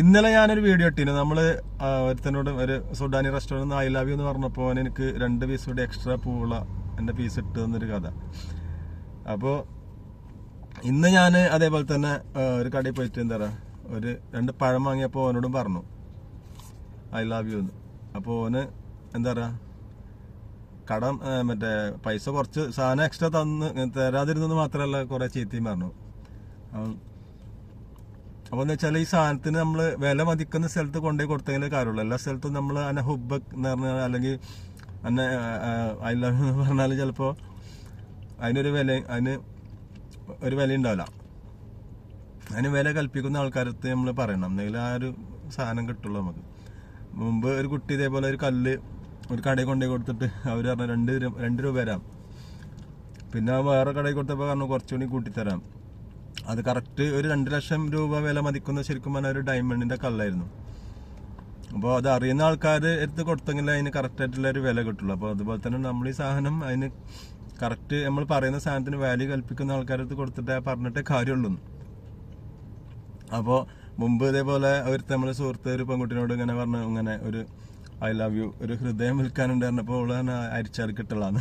ഇന്നലെ ഞാനൊരു വീഡിയോ ഇട്ടിരുന്നു നമ്മൾ ഒരുത്തനോട് ഒരു Sudani restaurant I love you എന്ന് പറഞ്ഞപ്പോൾ എനിക്ക് രണ്ട് പീസ് കൂടി എക്സ്ട്രാ പൂവുള്ള എന്റെ പീസ് ഇട്ട് തന്നൊരു കഥ. അപ്പോൾ ഇന്ന് ഞാൻ അതേപോലെ തന്നെ ഒരു കടയിൽ പോയിട്ട് എന്താ പറയുക ഒരു രണ്ട് പഴം വാങ്ങിയപ്പോൾ ഓനോടും പറഞ്ഞു ഐ ലവ് യു എന്ന് അപ്പോൾ ഓന് എന്താ പറയുക കടം മറ്റേ പൈസ കുറച്ച് സാധനം എക്സ്ട്രാ തന്ന് തരാതിരുന്നെന്ന് മാത്രമല്ല കുറേ ചീത്തയും പറഞ്ഞു. അപ്പൊ എന്ന് വെച്ചാൽ ഈ സാധനത്തിന് നമ്മൾ വില മതിക്കുന്ന സ്ഥലത്ത് കൊണ്ടുപോയി കൊടുത്തെങ്കിലേ കാര്യമുള്ളൂ. എല്ലാ സ്ഥലത്തും നമ്മൾ അന്നെ ഹുബ് എന്ന് പറഞ്ഞാൽ അല്ലെങ്കിൽ അന്നെ ഐ ലവ് എന്ന് പറഞ്ഞാൽ ചിലപ്പോൾ അതിനൊരു വില അതിന് ഒരു വില ഉണ്ടാവില്ല അതിന് വില കൽപ്പിക്കുന്ന ആൾക്കാരത്ത് നമ്മൾ പറയണം. എന്തെങ്കിലും ആ ഒരു സാധനം കിട്ടുള്ളൂ നമുക്ക്. മുമ്പ് ഒരു കുട്ടി ഇതേപോലെ ഒരു കല്ല് ഒരു കടയിൽ കൊണ്ടുപോയി കൊടുത്തിട്ട് അവർ പറഞ്ഞു രണ്ട് രണ്ട് രൂപ തരാം. പിന്നെ വേറെ കടയിൽ കൊടുത്തപ്പോൾ പറഞ്ഞു കുറച്ചുകൂടി കൂട്ടിത്തരാം. അത് കറക്റ്റ് ഒരു രണ്ട് ലക്ഷം രൂപ വില മതിക്കുന്ന ശരിക്കും പറഞ്ഞാൽ ഒരു ഡയമണ്ടിന്റെ കല്ലായിരുന്നു. അപ്പോൾ അത് അറിയുന്ന ആൾക്കാർ എടുത്ത് കൊടുത്തെങ്കിൽ അതിന് കറക്റ്റ് ആയിട്ടുള്ള ഒരു വില കിട്ടുള്ളൂ. അപ്പോൾ അതുപോലെ തന്നെ നമ്മൾ ഈ സാധനം അതിന് കറക്റ്റ് നമ്മൾ പറയുന്ന സാധനത്തിന് വാല്യൂ കൽപ്പിക്കുന്ന ആൾക്കാരടുത്ത് കൊടുത്തിട്ട് പറഞ്ഞിട്ടേ കാര്യമുള്ളൂ. അപ്പോൾ മുമ്പ് ഇതേപോലെ ഒരു നമ്മളെ സുഹൃത്ത് ഒരു പെൺകുട്ടിനോട് ഇങ്ങനെ പറഞ്ഞു ഇങ്ങനെ ഒരു ഐ ലവ് യു ഒരു ഹൃദയം വിൽക്കാനുണ്ട് പറഞ്ഞപ്പോൾ അവൾ തന്നെ അരിച്ചാൽ കിട്ടുള്ളതാണ്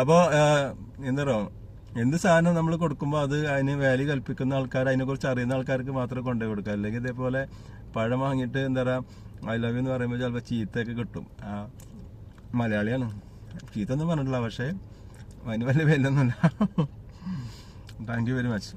അപ്പോൾ എന്താ പറയുക എന്ത് സാധനം നമ്മൾ കൊടുക്കുമ്പോൾ അത് അതിന് വാല്യൂ കൽപ്പിക്കുന്ന ആൾക്കാർ അതിനെക്കുറിച്ച് അറിയുന്ന ആൾക്കാർക്ക് മാത്രമേ കൊണ്ടുപോയി കൊടുക്കുക. അല്ലെങ്കിൽ ഇതേപോലെ പഴം വാങ്ങിയിട്ട് എന്താ പറയുക ഐ ലവ് എന്ന് പറയുമ്പോൾ ചിലപ്പോൾ ചീത്തയൊക്കെ കിട്ടും. ആ, മലയാളിയാണ്. ചീത്ത ഒന്നും പറഞ്ഞിട്ടില്ല പക്ഷേ അതിന് വലിയ വിലയൊന്നുമില്ല. Thank you very much